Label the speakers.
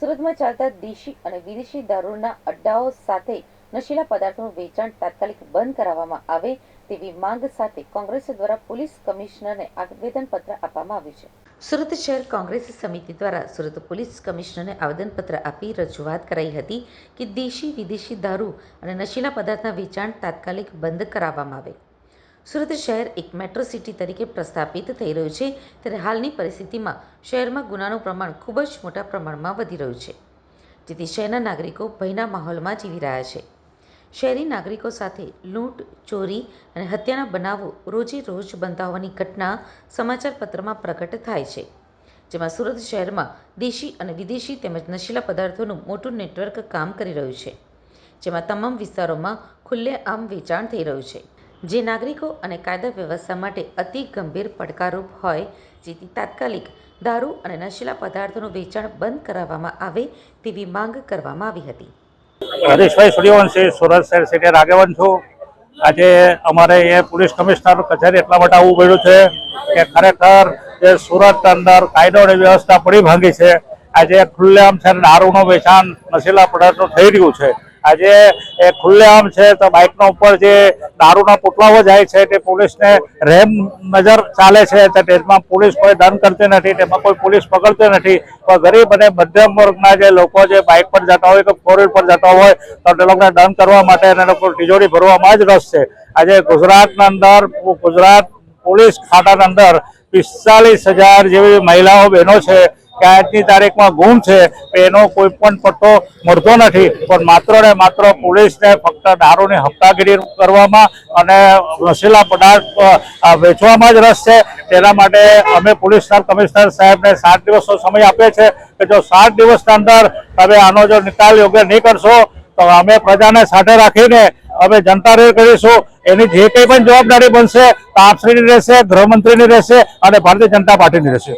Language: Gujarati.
Speaker 1: સુરતમાં ચાલતા દેશી અને વિદેશી દારૂના અડ્ડાઓ સાથે નશીલા પદાર્થોનું વેચાણ તાત્કાલિક બંધ કરાવવામાં આવે તેવી માંગ સાથે કોંગ્રેસ દ્વારા પોલીસ કમિશનરને આવેદનપત્ર આપવામાં આવ્યું છે. સુરત શહેર કોંગ્રેસ સમિતિ દ્વારા સુરત પોલીસ કમિશનરને આવેદનપત્ર આપી રજૂઆત કરાઈ હતી કે દેશી વિદેશી દારૂ અને નશીલા પદાર્થના વેચાણ તાત્કાલિક બંધ કરાવવામાં આવે. સુરત શહેર એક મેટ્રો સિટી તરીકે પ્રસ્થાપિત થઈ રહ્યું છે, ત્યારે હાલની પરિસ્થિતિમાં શહેરમાં ગુનાનું પ્રમાણ ખૂબ જ મોટા પ્રમાણમાં વધી રહ્યું છે, જેથી શહેરના નાગરિકો ભયના માહોલમાં જીવી રહ્યા છે. શહેરી નાગરિકો સાથે લૂંટ, ચોરી અને હત્યાના બનાવો રોજે રોજ બનતા હોવાની ઘટના સમાચાર પત્રમાં પ્રગટ થાય છે, જેમાં સુરત શહેરમાં દેશી અને વિદેશી તેમજ નશીલા પદાર્થોનું મોટું નેટવર્ક કામ કરી રહ્યું છે, જેમાં તમામ વિસ્તારોમાં ખુલ્લેઆમ વેચાણ થઈ રહ્યું છે. જે નાગરિકો અને કાયદા વ્યવસ્થા માટે અતિ ગંભીર પડકારરૂપ હોય, જેથી તાત્કાલિક દારૂ અને નશીલા પદાર્થોનું વેચાણ બંધ કરાવવામાં આવે તેવી માંગ કરવામાં આવી હતી.
Speaker 2: હરીશભાઈ સૂર્યવંશી સુરત શહેર સિટી આગેવાન છું. આજે અમારે એ પોલીસ કમિશનર કચેરી એટલા માટે આવવું પડ્યું છે કે ખરેખર જે સુરત અંદર કાયદો અને વ્યવસ્થા પડી ભાંગી છે. આજે ખુલ્લેઆમ છે દારૂનું વેચાણ નશીલા પદાર્થનું થઈ રહ્યું છે. આજે ખુલ્લેઆમ છે તો બાઇકનો ઉપર જે દારૂના પુતળાઓ જાય છે તે પોલીસને રેમ નજર ચાલે છે તેમાં પોલીસ કોઈ દંડ કરતી નથી, તેમાં કોઈ પોલીસ પકડતી નથી. પણ ગરીબ અને મધ્યમ વર્ગના જે લોકો જે બાઇક પર જતા હોય કે ફોર પર જતા હોય, તો તે લોકોને દંડ કરવા માટે એને લોકો તિજોરી ભરવામાં જ રસ છે. આજે ગુજરાતના અંદર, ગુજરાત પોલીસ ખાતાના અંદર પિસ્તાલીસ હજાર જેવી મહિલાઓ બહેનો છે. કે આજની તારીખમાં ગુમ છે એનો કોઈ પણ પટ્ટો મળતો નથી. પણ માત્ર ને માત્ર પોલીસને ફક્ત દારૂની હપ્તાગીરી કરવામાં અને નશીલા પદાર્થ વેચવામાં જ રસ છે. તેના માટે અમે પોલીસ કમિશનર સાહેબને સાત દિવસનો સમય આપીએ છે કે જો સાત દિવસના અંદર તમે આનો જો નિકાલ યોગ્ય નહીં કરશો, તો અમે પ્રજાને સાથે રાખીને અમે જનતા રેલ કરીશું. એની જે કંઈ પણ જવાબદારી બનશે, તો આપશ્રીની રહેશે, ગૃહમંત્રીની રહેશે અને ભારતીય જનતા પાર્ટીની રહેશે.